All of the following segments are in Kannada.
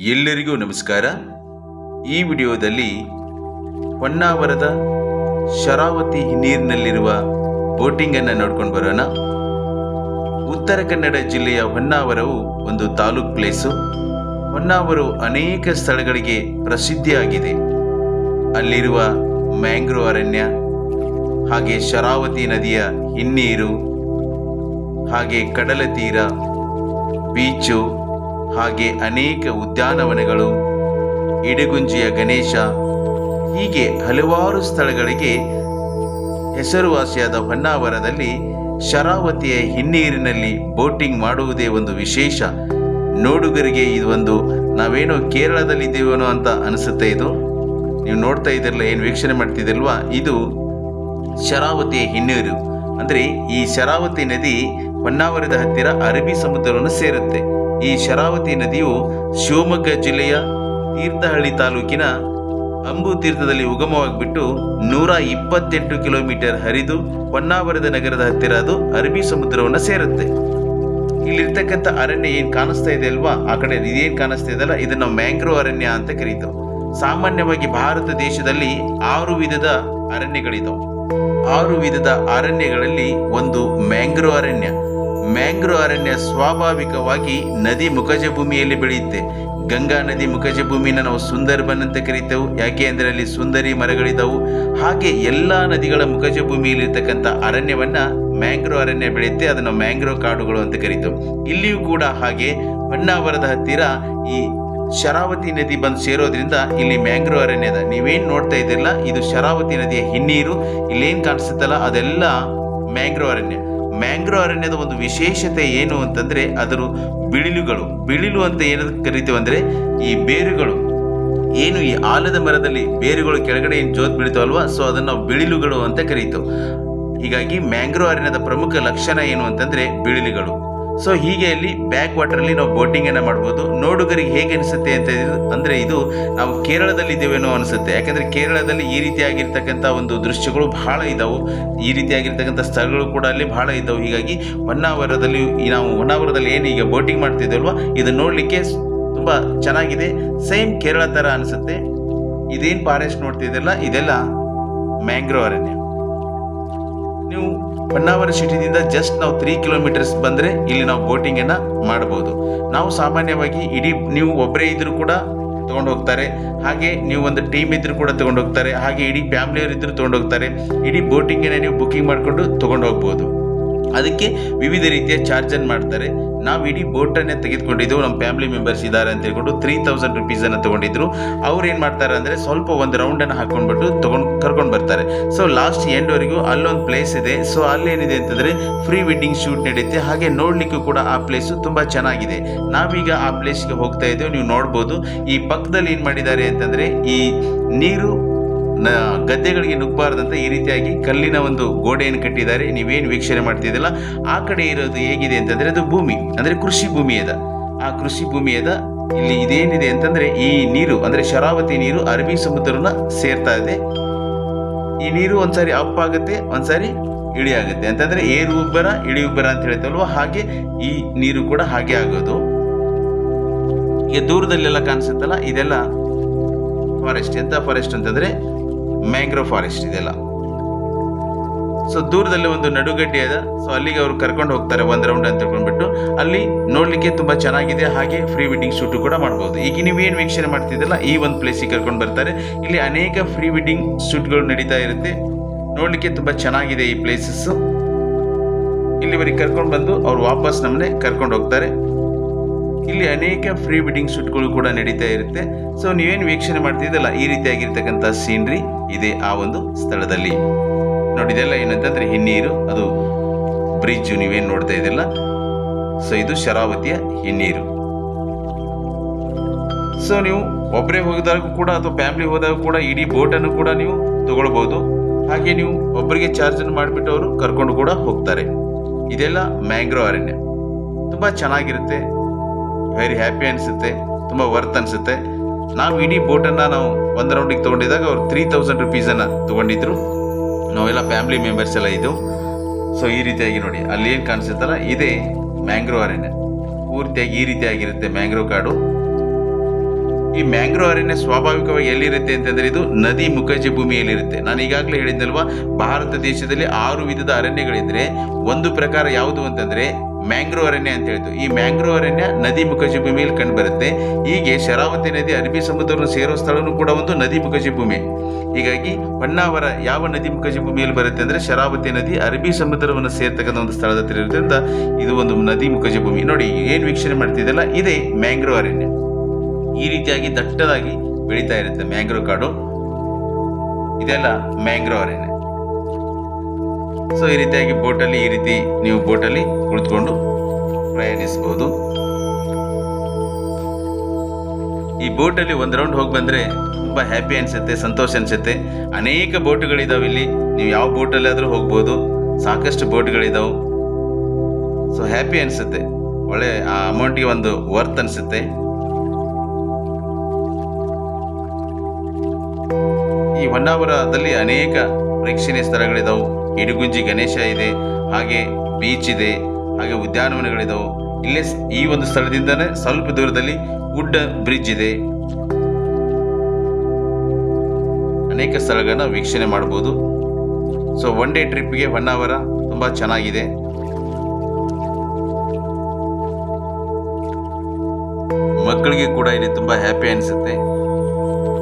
ಎಲ್ಲರಿಗೂ ನಮಸ್ಕಾರ. ಈ ವಿಡಿಯೋದಲ್ಲಿ ಹೊನ್ನಾವರದ ಶರಾವತಿ ನೀರಿನಲ್ಲಿರುವ ಬೋಟಿಂಗನ್ನು ನೋಡ್ಕೊಂಡು ಬರೋಣ. ಉತ್ತರ ಕನ್ನಡ ಜಿಲ್ಲೆಯ ಹೊನ್ನಾವರವು ಒಂದು ತಾಲೂಕ್ ಪ್ಲೇಸು. ಹೊನ್ನಾವರು ಅನೇಕ ಸ್ಥಳಗಳಿಗೆ ಪ್ರಸಿದ್ಧಿಯಾಗಿದೆ. ಅಲ್ಲಿರುವ ಮ್ಯಾಂಗ್ರೋ ಅರಣ್ಯ, ಹಾಗೆ ಶರಾವತಿ ನದಿಯ ಹಿನ್ನೀರು, ಹಾಗೆ ಕಡಲ ತೀರ ಬೀಚು ಹಾಗೆ ಅನೇಕ ಉದ್ಯಾನವನಗಳು, ಇಡಗುಂಜಿಯ ಗಣೇಶ, ಹೀಗೆ ಹಲವಾರು ಸ್ಥಳಗಳಿಗೆ ಹೆಸರುವಾಸಿಯಾದ ಹೊನ್ನಾವರದಲ್ಲಿ ಶರಾವತಿಯ ಹಿನ್ನೀರಿನಲ್ಲಿ ಬೋಟಿಂಗ್ ಮಾಡುವುದೇ ಒಂದು ವಿಶೇಷ. ನೋಡುಗರಿಗೆ ಇದು ಒಂದು ನಾವೇನೋ ಕೇರಳದಲ್ಲಿದ್ದೇವೇನೋ ಅಂತ ಅನಿಸುತ್ತೆ ಇದು. ನೀವು ನೋಡ್ತಾ ಇದ್ದಿರಲ್ಲ, ಏನು ವೀಕ್ಷಣೆ ಮಾಡ್ತಿದ್ದಿಲ್ವಾ ಇದು ಶರಾವತಿಯ ಹಿನ್ನೀರು. ಅಂದರೆ ಈ ಶರಾವತಿ ನದಿ ಹೊನ್ನಾವರದ ಹತ್ತಿರ ಅರಬ್ಬಿ ಸಮುದ್ರವನ್ನು ಸೇರುತ್ತೆ. ಈ ಶರಾವತಿ ನದಿಯು ಶಿವಮೊಗ್ಗ ಜಿಲ್ಲೆಯ ತೀರ್ಥಹಳ್ಳಿ ತಾಲೂಕಿನ ಅಂಬು ತೀರ್ಥದಲ್ಲಿ ಉಗಮವಾಗಿಬಿಟ್ಟು ನೂರ ಇಪ್ಪತ್ತೆಂಟು ಕಿಲೋಮೀಟರ್ ಹರಿದು ಹೊನ್ನಾವರದ ನಗರದ ಹತ್ತಿರ ಅದು ಅರಬ್ಬಿ ಸಮುದ್ರವನ್ನು ಸೇರುತ್ತೆ. ಇಲ್ಲಿರ್ತಕ್ಕಂಥ ಅರಣ್ಯ ಏನು ಕಾಣಿಸ್ತಾ ಇದೆ ಅಲ್ವಾ? ಆ ಕಡೆ ಇದೇನು ಕಾಣಿಸ್ತಾ ಇದೆಯಲ್ಲ? ಇದನ್ನ ಮ್ಯಾಂಗ್ರೋ ಅರಣ್ಯ ಅಂತ ಕರೀತಾವೆ. ಸಾಮಾನ್ಯವಾಗಿ ಭಾರತ ದೇಶದಲ್ಲಿ ಆರು ವಿಧದ ಅರಣ್ಯಗಳಿದಾವೆ. ಆರು ವಿಧದ ಅರಣ್ಯಗಳಲ್ಲಿ ಒಂದು ಮ್ಯಾಂಗ್ರೋ ಅರಣ್ಯ ಮ್ಯಾಂಗ್ರೋ ಅರಣ್ಯ ಸ್ವಾಭಾವಿಕವಾಗಿ ನದಿ ಮುಖಜ ಭೂಮಿಯಲ್ಲಿ ಬೆಳೆಯುತ್ತೆ. ಗಂಗಾ ನದಿ ಮುಖಜ ಭೂಮಿನ ನಾವು ಸುಂದರ್ಬನ್ ಅಂತ ಕರಿತೇವೆ. ಯಾಕೆ ಅಂದರೆ ಅಲ್ಲಿ ಸುಂದರಿ ಮರಗಳಿದ್ದಾವು ಹಾಗೆ ಎಲ್ಲ ನದಿಗಳ ಮುಖಜ ಭೂಮಿಯಲ್ಲಿರ್ತಕ್ಕಂಥ ಅರಣ್ಯವನ್ನು ಮ್ಯಾಂಗ್ರೋ ಅರಣ್ಯ ಬೆಳೆಯುತ್ತೆ. ಅದನ್ನು ಮ್ಯಾಂಗ್ರೋ ಕಾಡುಗಳು ಅಂತ ಕರಿತೇವೆ. ಇಲ್ಲಿಯೂ ಕೂಡ ಹಾಗೆ ಹೊನ್ನಾವರದ ಹತ್ತಿರ ಈ ಶರಾವತಿ ನದಿ ಬಂದು ಸೇರೋದ್ರಿಂದ ಇಲ್ಲಿ ಮ್ಯಾಂಗ್ರೋ ಅರಣ್ಯದ ನೀವೇನು ನೋಡ್ತಾ ಇದ್ದಿರಲ್ಲ, ಇದು ಶರಾವತಿ ನದಿಯ ಹಿನ್ನೀರು. ಇಲ್ಲೇನು ಕಾಣಿಸುತ್ತಲ್ಲ, ಅದೆಲ್ಲ ಮ್ಯಾಂಗ್ರೋ ಅರಣ್ಯ. ಮ್ಯಾಂಗ್ರೋ ಅರಣ್ಯದ ಒಂದು ವಿಶೇಷತೆ ಏನು ಅಂತಂದ್ರೆ ಅದರ ಬಿಳಿಲುಗಳು. ಬಿಳಿಲು ಅಂತ ಏನಕ್ಕೆ ಕರಿತೀವಿ ಅಂದ್ರೆ ಈ ಬೇರುಗಳು. ಏನು ಈ ಆಲದ ಮರದಲ್ಲಿ ಬೇರುಗಳು ಕೆಳಗಡೆ ಏನು ಜೋತ್ ಬೀಳ್ತಾವಲ್ವಾ ಸೊ ಅದನ್ನು ನಾವು ಬಿಳಿಲುಗಳು ಅಂತ ಕರೀತೇವೆ. ಹೀಗಾಗಿ ಮ್ಯಾಂಗ್ರೋ ಅರಣ್ಯದ ಪ್ರಮುಖ ಲಕ್ಷಣ ಏನು ಅಂತಂದ್ರೆ ಬಿಳಿಲುಗಳು. ಸೊ ಹೀಗೆ ಅಲ್ಲಿ ಬ್ಯಾಕ್ ವಾಟರ್ ಅಲ್ಲಿ ನಾವು ಬೋಟಿಂಗ್ ಅನ್ನ ಮಾಡ್ಬೋದು. ನೋಡುಗರಿಗೆ ಹೇಗೆ ಅನಿಸುತ್ತೆ ಅಂತ ಅಂದರೆ ಇದು ನಾವು ಕೇರಳದಲ್ಲಿ ಇದ್ದೇವೇನೋ ಅನಿಸುತ್ತೆ. ಯಾಕಂದ್ರೆ ಕೇರಳದಲ್ಲಿ ಈ ರೀತಿಯಾಗಿರ್ತಕ್ಕಂಥ ಒಂದು ದೃಶ್ಯಗಳು ಬಹಳ ಇದ್ದಾವೆ ಈ ರೀತಿಯಾಗಿರ್ತಕ್ಕಂಥ ಸ್ಥಳಗಳು ಕೂಡ ಅಲ್ಲಿ ಬಹಳ ಇದ್ದಾವೆ ಹೀಗಾಗಿ ಹೊನ್ನಾವರದಲ್ಲಿ ನಾವು ಹೊನ್ನಾವರದಲ್ಲಿ ಏನು ಈಗ ಬೋಟಿಂಗ್ ಮಾಡ್ತಿದ್ದೇವಲ್ವಾ? ಇದು ನೋಡಲಿಕ್ಕೆ ತುಂಬ ಚೆನ್ನಾಗಿದೆ. ಸೇಮ್ ಕೇರಳ ತರ ಅನಿಸುತ್ತೆ. ಇದೇನು ಫಾರೆಸ್ಟ್ ನೋಡ್ತಿದ್ದಲ್ಲ ಇದೆಲ್ಲ ಮ್ಯಾಂಗ್ರೋ ಅರಣ್ಯ. ನೀವು ಹೊನ್ನಾವರ ಸಿಟಿದಿಂದ ಜಸ್ಟ್ ನಾವು ತ್ರೀ ಕಿಲೋಮೀಟರ್ಸ್ ಬಂದರೆ ಇಲ್ಲಿ ನಾವು ಬೋಟಿಂಗನ್ನು ಮಾಡಬಹುದು ನಾವು ಸಾಮಾನ್ಯವಾಗಿ ಇಡೀ ನೀವು ಒಬ್ಬರೇ ಇದ್ರೂ ಕೂಡ ತೊಗೊಂಡು ಹೋಗ್ತಾರೆ. ಹಾಗೆ ನೀವು ಒಂದು ಟೀಮ್ ಇದ್ರೂ ಕೂಡ ತೊಗೊಂಡು ಹೋಗ್ತಾರೆ. ಹಾಗೆ ಇಡೀ ಫ್ಯಾಮಿಲಿಯವರು ಇದ್ರೂ ತೊಗೊಂಡು ಹೋಗ್ತಾರೆ. ಇಡೀ ಬೋಟಿಂಗನ್ನು ನೀವು ಬುಕ್ಕಿಂಗ್ ಮಾಡಿಕೊಂಡು ತೊಗೊಂಡು ಹೋಗ್ಬೋದು. ಅದಕ್ಕೆ ವಿವಿಧ ರೀತಿಯ ಚಾರ್ಜನ್ನು ಮಾಡ್ತಾರೆ. ನಾವು ಇಡೀ ಬೋಟನ್ನೇ ತೆಗೆದುಕೊಂಡಿದ್ದು ನಮ್ಮ ಫ್ಯಾಮಿಲಿ ಮೆಂಬರ್ಸ್ ಇದ್ದಾರೆ ಅಂತ ಹೇಳ್ಕೊಂಡು ತ್ರೀ ತೌಸಂಡ್ ರುಪೀಸನ್ನು ತೊಗೊಂಡಿದ್ರು. ಅವ್ರು ಏನು ಮಾಡ್ತಾರೆ ಅಂದರೆ ಸ್ವಲ್ಪ ಒಂದು ರೌಂಡನ್ನು ಹಾಕೊಂಡ್ಬಿಟ್ಟು ತೊಗೊಂಡು ಕರ್ಕೊಂಡು ಬರ್ತಾರೆ. ಸೊ ಲಾಸ್ಟ್ ಎಂಡ್ವರೆಗೂ ಅಲ್ಲೊಂದು ಪ್ಲೇಸ್ ಇದೆ. ಸೊ ಅಲ್ಲೇನಿದೆ ಅಂತಂದರೆ ಫ್ರೀ ವೆಡ್ಡಿಂಗ್ ಶೂಟ್ ನಡೆಯುತ್ತೆ ಹಾಗೆ ನೋಡಲಿಕ್ಕೂ ಕೂಡ ಆ ಪ್ಲೇಸು ತುಂಬ ಚೆನ್ನಾಗಿದೆ. ನಾವೀಗ ಆ ಪ್ಲೇಸ್ಗೆ ಹೋಗ್ತಾ ಇದ್ದೇವೆ. ನೀವು ನೋಡ್ಬೋದು. ಈ ಪಕ್ಕದಲ್ಲಿ ಏನು ಮಾಡಿದ್ದಾರೆ ಅಂತಂದರೆ ಈ ನೀರು ಗದ್ದೆಗಳಿಗೆ ನುಗ್ಗಬಾರ್ದಂತ ಈ ರೀತಿಯಾಗಿ ಕಲ್ಲಿನ ಒಂದು ಗೋಡೆಯನ್ನು ಕಟ್ಟಿದ್ದಾರೆ. ನೀವೇನು ವೀಕ್ಷಣೆ ಮಾಡ್ತಿದ್ದಲ್ಲ ಆ ಕಡೆ ಇರೋದು ಹೇಗಿದೆ ಅಂತಂದ್ರೆ ಅದು ಭೂಮಿ, ಅಂದ್ರೆ ಕೃಷಿ ಭೂಮಿ ಅದ ಆ ಕೃಷಿ ಭೂಮಿ ಅದ ಇಲ್ಲಿ ಇದೇನಿದೆ ಅಂತಂದ್ರೆ ಈ ನೀರು, ಅಂದ್ರೆ ಶರಾವತಿ ನೀರು ಅರಬ್ಬಿ ಸಮುದ್ರನ ಸೇರ್ತಾ ಇದೆ. ಈ ನೀರು ಒಂದ್ಸಾರಿ ಅಪ್ ಆಗುತ್ತೆ, ಒಂದ್ಸಾರಿ ಇಳಿ ಆಗುತ್ತೆ. ಅಂತಂದ್ರೆ ಏರು ಉಬ್ಬರ, ಇಳಿ ಉಬ್ಬರ ಅಂತ ಹೇಳ್ತಲ್ವ ಹಾಗೆ ಈ ನೀರು ಕೂಡ ಹಾಗೆ ಆಗೋದು. ಈಗ ದೂರದಲ್ಲೆಲ್ಲ ಕಾಣಿಸುತ್ತಲ್ಲ, ಇದೆಲ್ಲ ಫಾರೆಸ್ಟ್ ಎಂತ ಫಾರೆಸ್ಟ್ ಅಂತಂದ್ರೆ ಮ್ಯಾಂಗ್ರೋ ಫಾರೆಸ್ಟ್ ಇದೆಲ್ಲ. ಸೊ ದೂರದಲ್ಲಿ ಒಂದು ನಡುಗಡ್ಡೆ ಅದ ಸೊ ಅಲ್ಲಿಗೆ ಅವರು ಕರ್ಕೊಂಡು ಹೋಗ್ತಾರೆ ಒಂದು ರೌಂಡ್ ಅಂತ ತಿಳ್ಕೊಂಡ್ಬಿಟ್ಟು. ಅಲ್ಲಿ ನೋಡಲಿಕ್ಕೆ ತುಂಬ ಚೆನ್ನಾಗಿದೆ. ಹಾಗೆ ಫ್ರೀ ವೆಡ್ಡಿಂಗ್ ಶೂಟು ಕೂಡ ಮಾಡ್ಬೋದು. ಈಗ ನೀವೇನು ವೀಕ್ಷಣೆ ಮಾಡ್ತಿದ್ದಲ್ಲ ಈ ಒಂದು ಪ್ಲೇಸಿಗೆ ಕರ್ಕೊಂಡು ಬರ್ತಾರೆ. ಇಲ್ಲಿ ಅನೇಕ ಫ್ರೀ ವೆಡ್ಡಿಂಗ್ ಶೂಟ್ಗಳು ನಡೀತಾ ಇರುತ್ತೆ. ನೋಡಲಿಕ್ಕೆ ತುಂಬ ಚೆನ್ನಾಗಿದೆ ಈ ಪ್ಲೇಸಸ್ಸು ಇಲ್ಲಿವರೆಗೆ ಕರ್ಕೊಂಡು ಬಂದು ಅವ್ರು ವಾಪಸ್ ನಮ್ಮನೆ ಕರ್ಕೊಂಡು ಹೋಗ್ತಾರೆ. ಇಲ್ಲಿ ಅನೇಕ ಫ್ರೀ ವೆಡ್ಡಿಂಗ್ ಶೂಟ್ಗಳು ಕೂಡ ನಡೀತಾ ಇರುತ್ತೆ. ಸೊ ನೀವೇನು ವೀಕ್ಷಣೆ ಮಾಡ್ತಿದ್ದಲ್ಲ ಈ ರೀತಿಯಾಗಿರ್ತಕ್ಕಂಥ ಸೀನ್ರಿ ಇದೆ ಆ ಒಂದು ಸ್ಥಳದಲ್ಲಿ. ನೋಡಿದೆಲ್ಲ ಏನಂತಂದ್ರೆ ಹಿನ್ನೀರು, ಅದು ಬ್ರಿಡ್ಜ್ ನೀವೇನು ನೋಡ್ತಾ ಇದ್ದಿಲ್ಲ. ಸೊ ಇದು ಶರಾವತಿಯ ಹಿನ್ನೀರು. ಸೊ ನೀವು ಒಬ್ಬರೇ ಹೋಗಿದಾಗ ಕೂಡ ಅಥವಾ ಫ್ಯಾಮಿಲಿ ಹೋದಾಗ ಕೂಡ ಇಡೀ ಬೋಟನ್ನು ಕೂಡ ನೀವು ತಗೊಳ್ಬೋದು. ಹಾಗೆ ನೀವು ಒಬ್ಬರಿಗೆ ಚಾರ್ಜನ್ನು ಮಾಡಿಬಿಟ್ಟು ಅವರು ಕರ್ಕೊಂಡು ಕೂಡ ಹೋಗ್ತಾರೆ. ಇದೆಲ್ಲ ಮ್ಯಾಂಗ್ರೋ ಅರಣ್ಯ. ತುಂಬ ಚೆನ್ನಾಗಿರುತ್ತೆ. ವೆರಿ ಹ್ಯಾಪಿ ಅನಿಸುತ್ತೆ, ತುಂಬ ವರ್ತ್ ಅನಿಸುತ್ತೆ. ನಾವು ಇಡೀ ಬೋಟನ್ನು ನಾವು ಒಂದು ರೌಂಡಿಗೆ ತೊಗೊಂಡಿದ್ದಾಗ ಅವ್ರು ತ್ರೀ ತೌಸಂಡ್ ರುಪೀಸನ್ನು ತೊಗೊಂಡಿದ್ರು. ನಾವೆಲ್ಲ ಫ್ಯಾಮಿಲಿ ಮೆಂಬರ್ಸ್ ಎಲ್ಲ ಇದ್ದು ಸೊ ಈ ರೀತಿಯಾಗಿ ನೋಡಿ, ಅಲ್ಲಿ ಏನು ಕಾಣಿಸುತ್ತಲ್ಲ, ಇದೇ ಮ್ಯಾಂಗ್ರೋ ಅರಣ್ಯ. ಪೂರ್ತಿಯಾಗಿ ಈ ರೀತಿಯಾಗಿರುತ್ತೆ ಮ್ಯಾಂಗ್ರೋ ಕಾಡು. ಈ ಮ್ಯಾಂಗ್ರೋ ಅರಣ್ಯ ಸ್ವಾಭಾವಿಕವಾಗಿ ಎಲ್ಲಿರುತ್ತೆ ಅಂತಂದರೆ ಇದು ನದಿ ಮುಖಜ ಭೂಮಿಯಲ್ಲಿರುತ್ತೆ. ನಾನು ಈಗಾಗಲೇ ಹೇಳಿದ್ನಲ್ವಾ, ಭಾರತ ದೇಶದಲ್ಲಿ ಆರು ವಿಧದ ಅರಣ್ಯಗಳಿದ್ದರೆ ಒಂದು ಪ್ರಕಾರ ಯಾವುದು ಅಂತಂದ್ರೆ ಮ್ಯಾಂಗ್ರೋ ಅರಣ್ಯ ಅಂತ ಹೇಳ್ತು. ಈ ಮ್ಯಾಂಗ್ರೋ ಅರಣ್ಯ ನದಿ ಮುಖಜ ಭೂಮಿಯಲ್ಲಿ ಕಂಡುಬರುತ್ತೆ ಹೀಗೆ ಶರಾವತಿ ನದಿ, ಅರಬ್ಬಿ ಸಮುದ್ರವನ್ನು ಸೇರೋ ಸ್ಥಳವೂ ಕೂಡ ಒಂದು ನದಿ ಮುಖಜ ಭೂಮಿ. ಹೀಗಾಗಿ ಹೊನ್ನಾವರ ಯಾವ ನದಿ ಮುಖಜ ಭೂಮಿಯಲ್ಲಿ ಬರುತ್ತೆ ಅಂದರೆ ಶರಾವತಿ ನದಿ, ಅರಬ್ಬಿ ಸಮುದ್ರವನ್ನು ಸೇರ್ತಕ್ಕಂಥ ಒಂದು ಸ್ಥಳದ ಹತ್ರ ಇರೋದ್ರಿಂದ ಇದು ಒಂದು ನದಿ ಮುಖಜ ಭೂಮಿ. ನೋಡಿ, ಏನು ವೀಕ್ಷಣೆ ಮಾಡ್ತಿದ್ದಲ್ಲ ಇದೇ ಮ್ಯಾಂಗ್ರೋ ಅರಣ್ಯ. ಈ ರೀತಿಯಾಗಿ ದಟ್ಟದಾಗಿ ಬೆಳೀತಾ ಇರುತ್ತೆ ಮ್ಯಾಂಗ್ರೋ ಕಾಡು. ಇದೆಲ್ಲ ಮ್ಯಾಂಗ್ರೋ ಅರಣ್ಯ. ಸೊ ಈ ರೀತಿಯಾಗಿ ಬೋಟಲ್ಲಿ ಈ ರೀತಿ ನೀವು ಬೋಟಲ್ಲಿ ಕುಳಿತುಕೊಂಡು ಪ್ರಯಾಣಿಸಬಹುದು. ಈ ಬೋಟಲ್ಲಿ ಒಂದು ರೌಂಡ್ ಹೋಗಿ ಬಂದರೆ ತುಂಬ ಹ್ಯಾಪಿ ಅನಿಸುತ್ತೆ, ಸಂತೋಷ ಅನಿಸುತ್ತೆ. ಅನೇಕ ಬೋಟುಗಳಿದಾವೆ ಇಲ್ಲಿ. ನೀವು ಯಾವ ಬೋಟಲ್ಲಿ ಆದರೂ ಹೋಗ್ಬೋದು. ಸಾಕಷ್ಟು ಬೋಟ್ಗಳಿದಾವೆ. ಸೊ ಹ್ಯಾಪಿ ಅನಿಸುತ್ತೆ. ಒಳ್ಳೆ, ಆ ಅಮೌಂಟಿಗೆ ಒಂದು ವರ್ತ್ ಅನಿಸುತ್ತೆ. ಈ ಹೊನ್ನಾವರದಲ್ಲಿ ಅನೇಕ ಪ್ರೇಕ್ಷಣೀಯ ಸ್ಥಳಗಳಿದಾವೆ. ಇಡುಗುಂಜಿ ಗಣೇಶ ಇದೆ, ಹಾಗೆ ಬೀಚ್ ಇದೆ, ಹಾಗೆ ಉದ್ಯಾನವನಗಳಿದಾವೆ. ಇಲ್ಲೇ ಈ ಒಂದು ಸ್ಥಳದಿಂದಲೇ ಸ್ವಲ್ಪ ದೂರದಲ್ಲಿ ಗುಡ್ಡ ಬ್ರಿಡ್ಜ್ ಇದೆ. ಅನೇಕ ಸ್ಥಳಗಳನ್ನ ವೀಕ್ಷಣೆ ಮಾಡ್ಬೋದು. ಸೊ ಒನ್ ಡೇ ಟ್ರಿಪ್ಗೆ ಹೊನ್ನಾವರ ತುಂಬ ಚೆನ್ನಾಗಿದೆ. ಮಕ್ಕಳಿಗೆ ಕೂಡ ಇಲ್ಲಿ ತುಂಬ ಹ್ಯಾಪಿ ಅನಿಸುತ್ತೆ.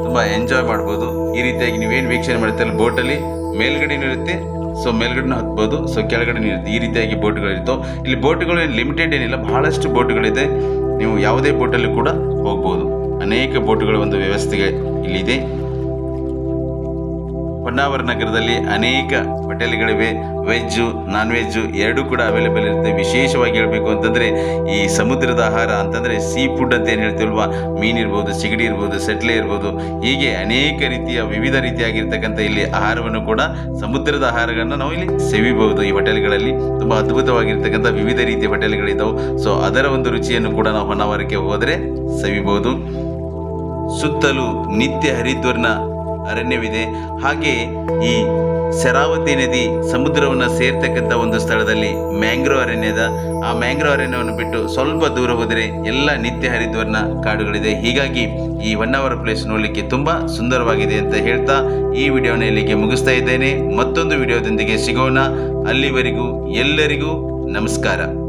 ತುಂಬ ಎಂಜಾಯ್ ಮಾಡ್ಬೋದು. ಈ ರೀತಿಯಾಗಿ ನೀವೇನು ವೀಕ್ಷಣೆ ಮಾಡ್ತೀರಲ್ಲ ಬೋಟಲ್ಲಿ ಮೇಲ್ಗಡೆ ಇರುತ್ತೆ ಸೊ ಮೇಲ್ಗಡೆನೂ ಹತ್ಬೋದು ಸೊ ಕೆಳಗಡೆ ಈ ರೀತಿಯಾಗಿ ಬೋಟ್ಗಳಿರ್ತವೆ ಇಲ್ಲಿ ಬೋಟ್ಗಳು ಲಿಮಿಟೆಡ್ ಏನಿಲ್ಲ, ಬಹಳಷ್ಟು ಬೋಟ್ಗಳಿದೆ. ನೀವು ಯಾವುದೇ ಬೋಟಲ್ಲಿ ಕೂಡ ಹೋಗ್ಬೋದು. ಅನೇಕ ಬೋಟ್ಗಳ ಒಂದು ವ್ಯವಸ್ಥೆ ಇಲ್ಲಿದೆ. ಹೊನ್ನಾವರ ನಗರದಲ್ಲಿ ಅನೇಕ ಹೋಟೆಲ್ಗಳಿವೆ. ವೆಜ್ಜು ನಾನ್ ವೆಜ್ಜು ಎರಡೂ ಕೂಡ ಅವೈಲೇಬಲ್ ಇರುತ್ತೆ. ವಿಶೇಷವಾಗಿ ಹೇಳಬೇಕು ಅಂತಂದರೆ ಈ ಸಮುದ್ರದ ಆಹಾರ ಅಂತಂದರೆ ಸೀ ಫುಡ್ ಅಂತ ಏನು ಹೇಳ್ತೀವಲ್ವಾ? ಮೀನಿರ್ಬೋದು ಸಿಗಡಿ ಇರ್ಬೋದು, ಸೆಟ್ಲೆ ಇರ್ಬೋದು. ಹೀಗೆ ಅನೇಕ ರೀತಿಯ, ವಿವಿಧ ರೀತಿಯಾಗಿರ್ತಕ್ಕಂಥ ಇಲ್ಲಿ ಆಹಾರವನ್ನು ಕೂಡ ಸಮುದ್ರದ ಆಹಾರಗಳನ್ನು ನಾವು ಇಲ್ಲಿ ಸೇವಿಬಹುದು. ಈ ಹೋಟೆಲ್ಗಳಲ್ಲಿ ತುಂಬ ಅದ್ಭುತವಾಗಿರ್ತಕ್ಕಂಥ ವಿವಿಧ ರೀತಿಯ ಹೋಟೆಲ್ಗಳಿದ್ದಾವೆ ಸೊ ಅದರ ಒಂದು ರುಚಿಯನ್ನು ಕೂಡ ನಾವು ಹೊನ್ನಾವರಕ್ಕೆ ಹೋದರೆ ಸವಿಬಹುದು. ಸುತ್ತಲೂ ನಿತ್ಯ ಹರಿದ್ವರ್ಣ ಅರಣ್ಯವಿದೆ. ಹಾಗೆ ಈ ಶರಾವತಿ ನದಿ ಸಮುದ್ರವನ್ನು ಸೇರ್ತಕ್ಕಂಥ ಒಂದು ಸ್ಥಳದಲ್ಲಿ ಮ್ಯಾಂಗ್ರೋ ಅರಣ್ಯದ ಆ ಮ್ಯಾಂಗ್ರೋ ಅರಣ್ಯವನ್ನು ಬಿಟ್ಟು ಸ್ವಲ್ಪ ದೂರ ಹೋದರೆ ಎಲ್ಲ ನಿತ್ಯ ಹರಿದ್ವರ್ಣ ಕಾಡುಗಳಿದೆ. ಹೀಗಾಗಿ ಈ ಹೊನ್ನಾವರ ಪ್ಲೇಸ್ ನೋಡಲಿಕ್ಕೆ ತುಂಬ ಸುಂದರವಾಗಿದೆ ಅಂತ ಹೇಳ್ತಾ ಈ ವಿಡಿಯೋನ ಇಲ್ಲಿಗೆ ಮುಗಿಸ್ತಾ ಇದ್ದೇನೆ. ಮತ್ತೊಂದು ವಿಡಿಯೋದೊಂದಿಗೆ ಸಿಗೋಣ. ಅಲ್ಲಿವರೆಗೂ ಎಲ್ಲರಿಗೂ ನಮಸ್ಕಾರ.